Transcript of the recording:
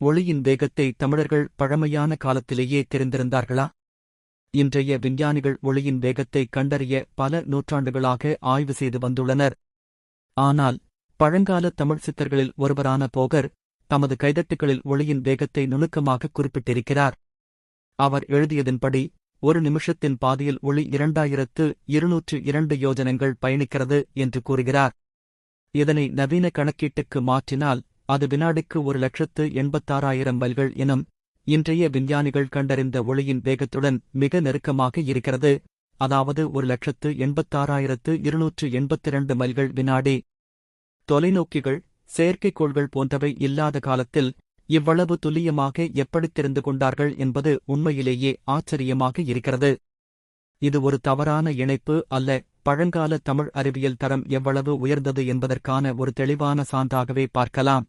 ஒளியின் வேகத்தை தமிழர்கள் பழமையான காலத்திலேயே தெரிந்திருந்தார்களா? இன்றைய விஞ்ஞானிகள் ஒளியின் வேகத்தை கண்டறிய பல நூற்றாண்டுகளாக ஆய்வு செய்து வந்துள்ளனர். ஆனால் பழங்கால தமிழ் சித்தர்களில் ஒருவரான போகர் தமது கைதட்டுகளில் ஒளியின் வேகத்தை நுணுக்கமாக குறிப்பிட்டிருக்கிறார். அவர் எழுதியதின்படி ஒரு நிமிஷத்தின் பாதியில் ஒளி இரண்டாயிரத்து இருநூற்று இரண்டு யோஜனங்கள் பயணிக்கிறது என்று கூறுகிறார். இதனை நவீன கணக்கீட்டுக்கு மாற்றினால் அது வினாடிக்கு ஒரு லட்சத்து எண்பத்தாறாயிரம் மைல்கள் எனும் இன்றைய விஞ்ஞானிகள் கண்டறிந்த ஒளியின் வேகத்துடன் மிக நெருக்கமாக இருக்கிறது. அதாவது ஒரு லட்சத்து எண்பத்தாறாயிரத்து இருநூற்று எண்பத்திரண்டு மைல்கள் வினாடி. தொலைநோக்கிகள் செயற்கைக்கோள்கள் போன்றவை இல்லாத காலத்தில் இவ்வளவு துல்லியமாக எப்படித் தெரிந்து கொண்டார்கள் என்பது உண்மையிலேயே ஆச்சரியமாக இருக்கிறது. இது ஒரு தவறான இணைப்பு அல்ல. பழங்கால தமிழ் அறிவியல் தரம் எவ்வளவு உயர்ந்தது என்பதற்கான ஒரு தெளிவான சான்றாகவே பார்க்கலாம்.